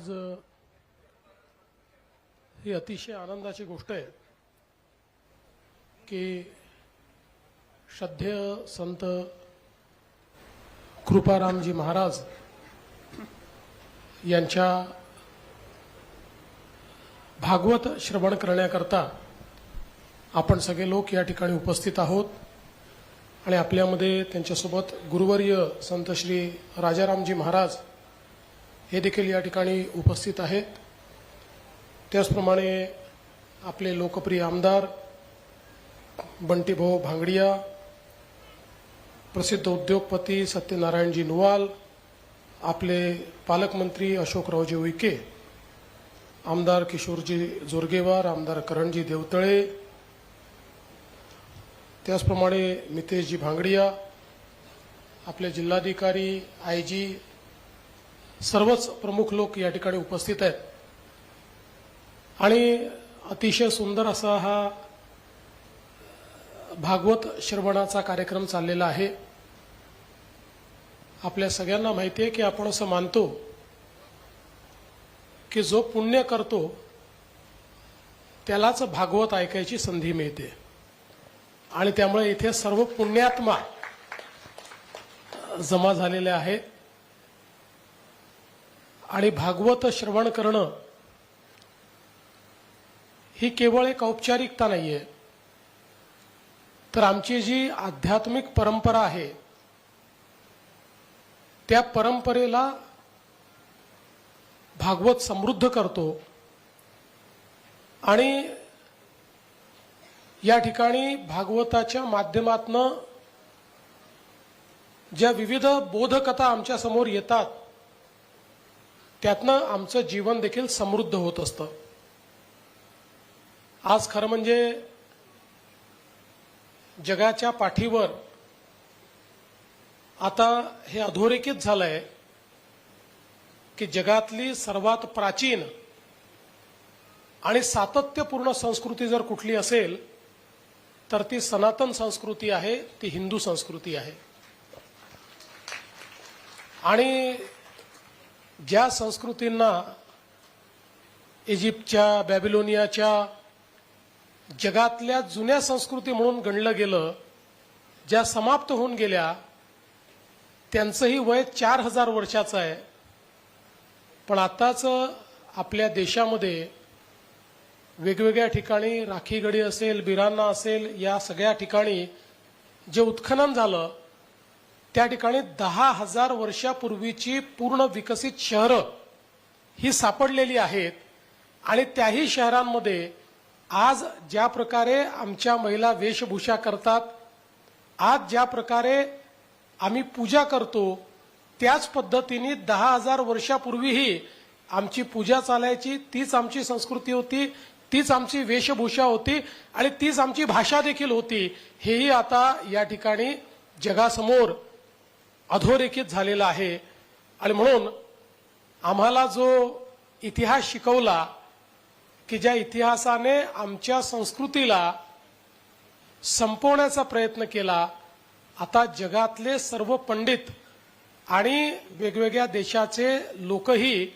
आज ही अतिशय आनंदाची गोष्ट आहे की श्रद्धेय संत कृपारामजी महाराज यांच्या भागवत श्रवण करण्याकरता आपण सगळे लोक या ठिकाणी उपस्थित आहोत आणि आपल्यामध्ये त्यांच्यासोबत गुरुवर्य संत श्री राजारामजी महाराज हे देखील या ठिकाणी उपस्थित आहेत. त्याचप्रमाणे आपले लोकप्रिय आमदार बंटीभाऊ भांगडिया प्रसिद्ध उद्योगपती सत्यनारायणजी नुवाल आपले पालकमंत्री अशोकरावजी उईके आमदार किशोरजी जोरगेवार आमदार करणजी देवतळे त्याचप्रमाणे मितेशजी भांगडिया आपले जिल्हाधिकारी आय जी सर्वच प्रमुख लोक या ठिकाणी उपस्थित आहेत. आणि अतिशय सुंदर असा हा भागवत श्रवणाचा कार्यक्रम चाललेला आहे. आपल्या सगळ्यांना माहिती आहे की आपण असं मानतो की जो पुण्य करतो त्यालाच भागवत ऐकायची संधी मिळते. आणि त्यामुळे इथे सर्व पुण्यात्मा जमा झालेले आहेत. आणि भागवत श्रवण करणं ही केवळ एक औपचारिकता नाहीये. तर आमची जी आध्यात्मिक परंपरा आहे त्या परंपरेला भागवत समृद्ध करतो आणि या ठिकाणी भागवताच्या माध्यमातनं ज्या विविध बोधकथा आमच्यासमोर येतात त्यातनं आमचं जीवन देखील समृद्ध होत असतं. आज खरं म्हणजे जगाच्या पाठीवर आता हे अधोरेखित झालंय की जगातली सर्वात प्राचीन आणि सातत्यपूर्ण संस्कृती जर कुठली असेल तर ती सनातन संस्कृती आहे ती हिंदू संस्कृती आहे. आणि ज्या संस्कृतींना इजिप्तच्या बॅबिलोनियाच्या जगातल्या जुन्या संस्कृती म्हणून गणलं गेलं ज्या समाप्त होऊन गेल्या त्यांचंही वय चार हजार वर्षाचं आहे. पण आताच आपल्या देशामध्ये वेगवेगळ्या ठिकाणी राखीगडी असेल बिरांना असेल या सगळ्या ठिकाणी जे उत्खनन झालं त्या ठिकाणी दहा हजार वर्षापूर्वीची पूर्ण विकसित शहरं ही सापडलेली आहेत आणि त्याही शहरांमध्ये आज ज्या प्रकारे आमच्या महिला वेशभूषा करतात आज ज्या प्रकारे आम्ही पूजा करतो त्याच पद्धतीने दहा हजार वर्षापूर्वीही आमची पूजा चालायची तीच आमची संस्कृती होती तीच आमची वेशभूषा होती आणि तीच आमची भाषा देखील होती हेही आता या ठिकाणी जगासमोर अधोरेखित झालेला आहे. आणि म्हणून आम्हाला जो इतिहास शिकवला की ज्या इतिहासाने आमच्या संस्कृतीला संपवण्याचा प्रयत्न केला आता जगातले सर्व पंडित आणि वेगवेगळ्या देशाचे लोकही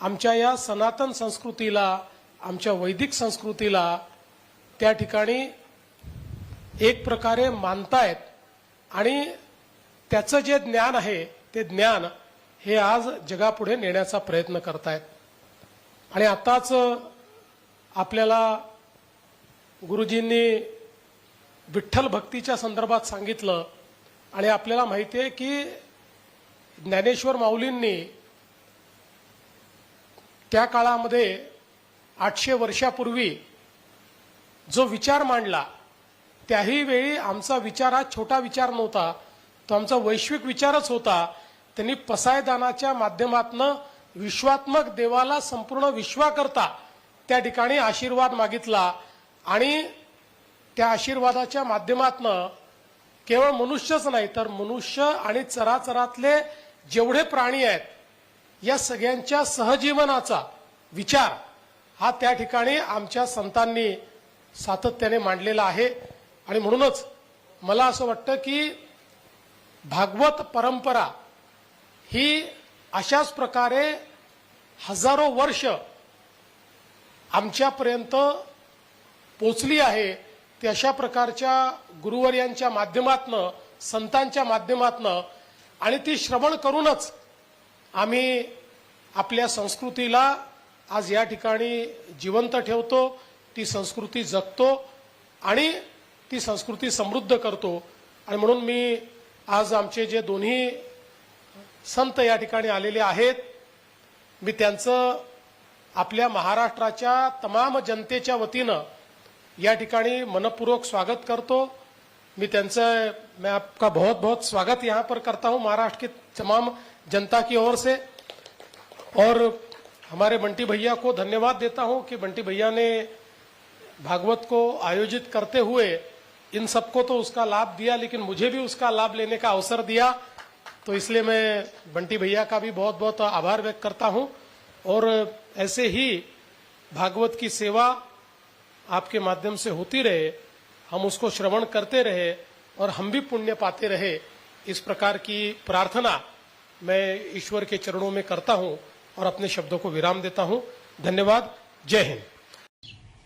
आमच्या या सनातन संस्कृतीला आमच्या वैदिक संस्कृतीला त्या ठिकाणी एक प्रकारे मानतायत आणि त्याचं जे ज्ञान आहे ते ज्ञान हे आज जगापुढे नेण्याचा प्रयत्न करतायत. आणि आताच आपल्याला गुरुजींनी विठ्ठल भक्तीच्या संदर्भात सांगितलं. आणि आपल्याला माहिती आहे की ज्ञानेश्वर माऊलींनी त्या काळामध्ये आठशे वर्षापूर्वी जो विचार मांडला त्याही वेळी आमचा विचार हा छोटा विचार नव्हता. तो आमचा वैश्विक विचारच होता त्यांनी पसायदानाच्या माध्यमातनं विश्वात्मक देवाला संपूर्ण विश्वाकरता त्या ठिकाणी आशीर्वाद मागितला आणि त्या आशीर्वादाच्या माध्यमातनं केवळ मनुष्यच नाही तर मनुष्य आणि चराचरातले जेवढे प्राणी आहेत या सगळ्यांच्या सहजीवनाचा विचार हा त्या ठिकाणी आमच्या संतांनी सातत्याने मांडलेला आहे. आणि म्हणूनच मला असं वाटतं की भागवत परंपरा ही अशाच प्रकारे हजारो वर्ष आमच्यापर्यंत पोचली आहे. ती अशा प्रकारच्या गुरुवर्यांच्या माध्यमातनं संतांच्या माध्यमातनं आणि ती श्रवण करूनच आम्ही आपल्या संस्कृतीला आज या ठिकाणी जिवंत ठेवतो ती संस्कृती जगतो आणि ती संस्कृती समृद्ध करतो. आणि म्हणून मी आज आमचे जे दोन्ही संत या ठिकाणी आलेले आहेत मी त्यांचं आपल्या महाराष्ट्राच्या तमाम जनतेच्या वतीनं या ठिकाणी मनपूर्वक स्वागत करतो. मी त्यांचं मैं आपका बहुत बहुत स्वागत यहाँ पर करता हूँ महाराष्ट्र की तमाम जनता की ओर से। और हमारे बंटी भैया को धन्यवाद देता हूँ कि बंटी भैया ने भागवत को आयोजित करते हुए इन सबको तो उसका लाभ दिया, लेकिन मुझे भी उसका लाभ लेने का अवसर दिया। तो इसलिए मैं बंटी भैया का भी बहुत बहुत आभार व्यक्त करता हूँ। और ऐसे ही भागवत की सेवा आपके माध्यम से होती रहे, हम उसको श्रवण करते रहे और हम भी पुण्य पाते रहे, इस प्रकार की प्रार्थना मैं ईश्वर के चरणों में करता हूँ और अपने शब्दों को विराम देता हूँ। धन्यवाद। जय हिंद।